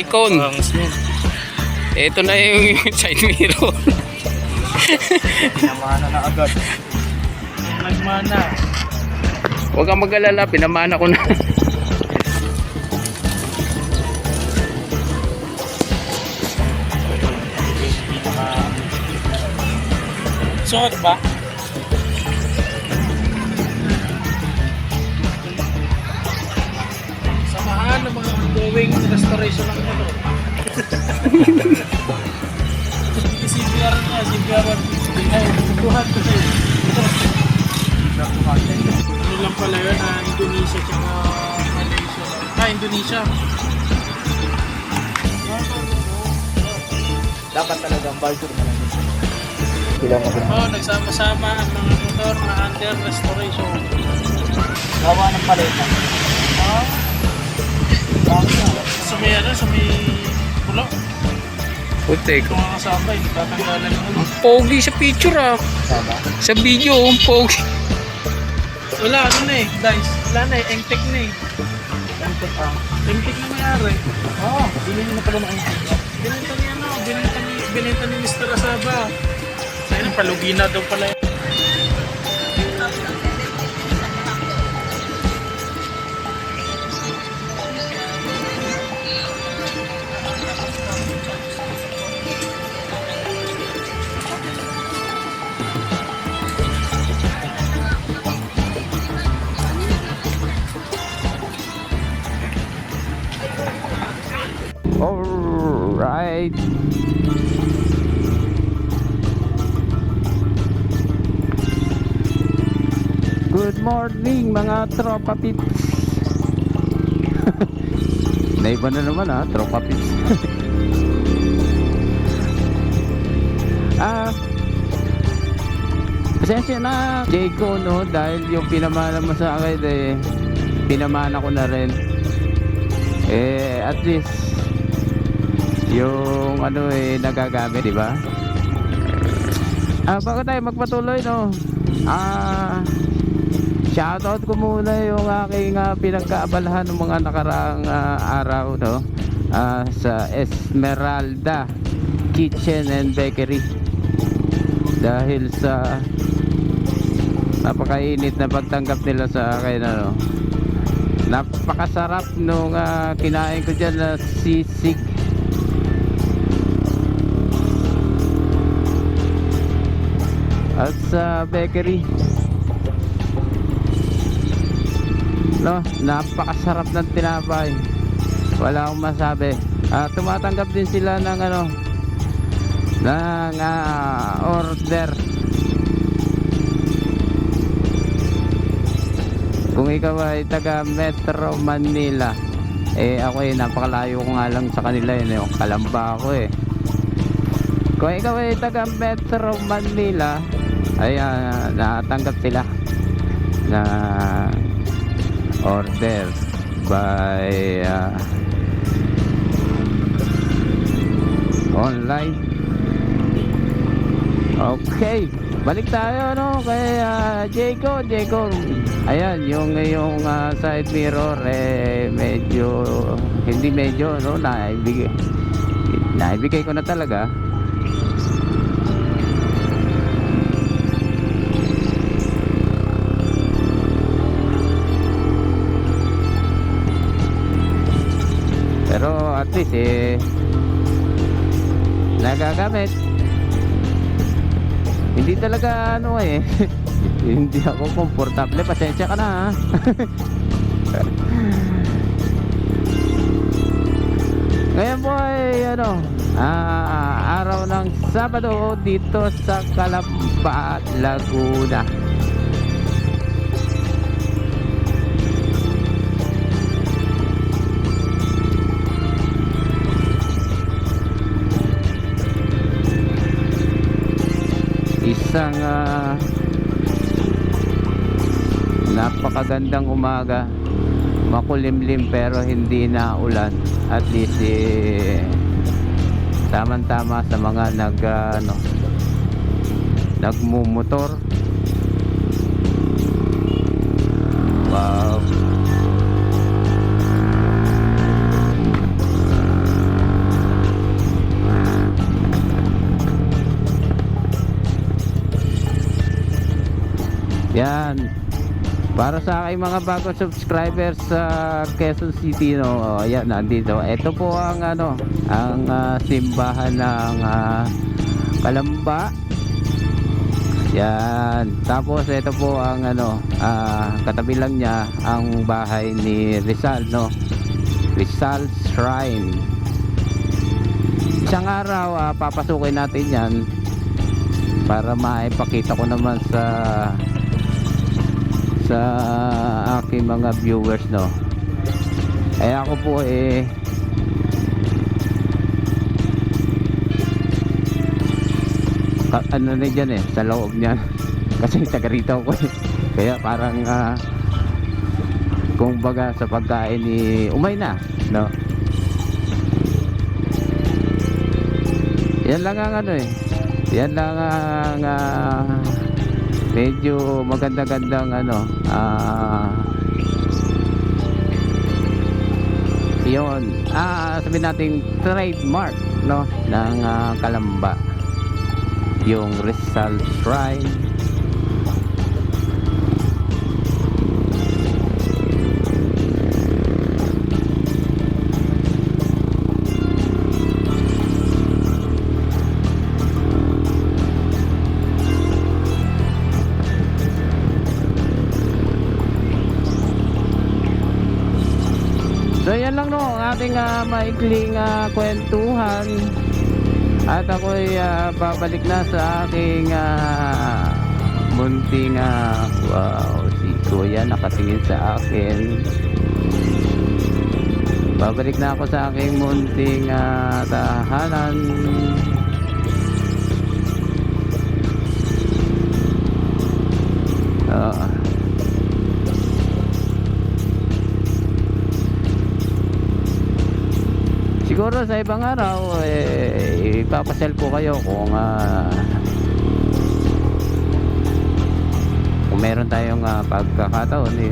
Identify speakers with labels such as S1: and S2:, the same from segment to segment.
S1: Yan.
S2: Ito na yung side mirror.
S1: Pinamana na agad. Nagmana.
S2: Huwag kang mag-alala, pinamana ko na.
S1: Suot ba? Ongoing restoration ng motor. CPR niya, CPR. Ay, tutuhan ko sa'yo. Ano lang pala yun, ah, Indonesia tsaka Malaysia. Ah, Indonesia.
S3: Dapat talagang barter mo lang. Sila maganda.
S1: Oh, nagsama-sama ang mga motor na under restoration.
S3: Gawa ng paleta.
S1: Ah, sa may ano, sa may pulo.
S2: Putik.
S1: Mga kasama, hindi tatanggalan ng ano.
S2: Pogi sa picture ah.
S3: Sama.
S2: Sa video, ang pogi.
S1: Wala, ano na eh, guys. Wala na eh, engtek na eh.
S3: Entek ang.
S1: Engtek na mayari.
S3: Oo, binili na pala ng entek.
S1: Binenta ni ano, binenta ni, binenta ni Mr. Asaba. Ayun, palugi na daw pala.
S2: Alright. Good morning mga tropa pits. Naiba na naman ha, tropa pits. ah, pasensya na Jayco no dahil yung pinamana mo sa akin eh pinamana ko na rin eh at least yung ano eh nagagamit di ba? Ah bago tayo magpatuloy no? Ah shoutout ko muna yung aking ah, pinagkaabalahan ng mga nakaraang ah, araw no? Ah, sa Esmeralda Kitchen and Bakery. Dahil sa napakainit na pagtanggap nila sa akin ano? Napakasarap nung ah, kinain ko dyan na sisig at sa bakery. No napakasarap ng tinapay. Wala akong masabi. Ah, tumatanggap din sila ng ano ng ah, order. Kung ikaw ay taga Metro Manila eh ako eh napakalayo ko nga lang sa kanila yun yung kalamba ako eh. Kung ikaw ay taga Metro Manila ay ah, natanggap sila na order by ah, online. Okay balik tayo no kay uh, Jaco Jaco ayan yung yung ah, side mirror eh medyo hindi medyo no naibigay naibigay ko na talaga pero at least eh nagagamit. Hindi talaga ano eh hindi ako komportable. Pasensya ka na ha? Ngayon po ay ano ah, araw ng Sabado dito sa Calamba, Laguna isang ah, napakagandang umaga. Makulimlim pero hindi na ulan. At least eh, tamang tama sa mga nag ah, ano, nagmumotor Para sa aking mga bagong subscribers sa Quezon City no. Oh, yan nandito. Ito po ang ano, ang ah, simbahan ng ah, Kalamba. Yan. Tapos ito po ang ano, ah, katabi lang niya ang bahay ni Rizal no. Rizal Shrine. Isang araw ah, papasukin natin 'yan para maipakita ko naman sa sa aking mga viewers no. Eh ako po eh ka- ano na dyan eh sa loob niyan kasi taga rito ako eh. kaya parang ah, kung baga sa pagkain ni umay na no yan lang ang ano eh yan lang ang ah, medyo maganda-gandang ano ah yun. Ah sabihin nating trademark no ng ah, Kalamba. Yung Rizal Shrine ating ah, maikling ah, kwentuhan. At ako'y ah, babalik na sa aking ah, munting ah, wow, si Kuya nakatingin sa akin. Babalik na ako sa aking munting ah, tahanan. Siguro sa ibang araw, eh, ipapasel ko kayo kung ah, kung meron tayong ah, pagkakataon eh.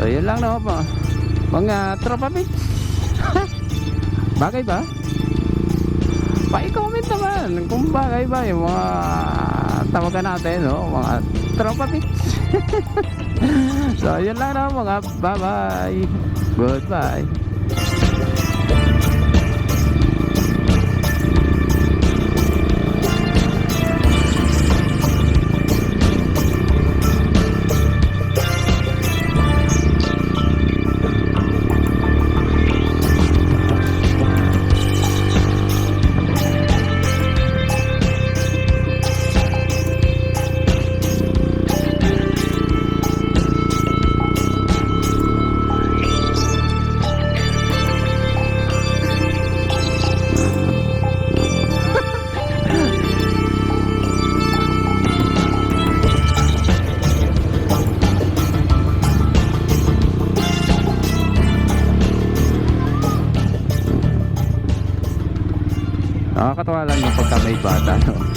S2: So yun lang no po. Mga tropa bits. bagay ba? Pa-comment naman kung bagay ba yung mga tawagan natin no, mga tropa bits. so yun lang no mga bye-bye. Goodbye. Nakakatawa lang yung pagka may bata no?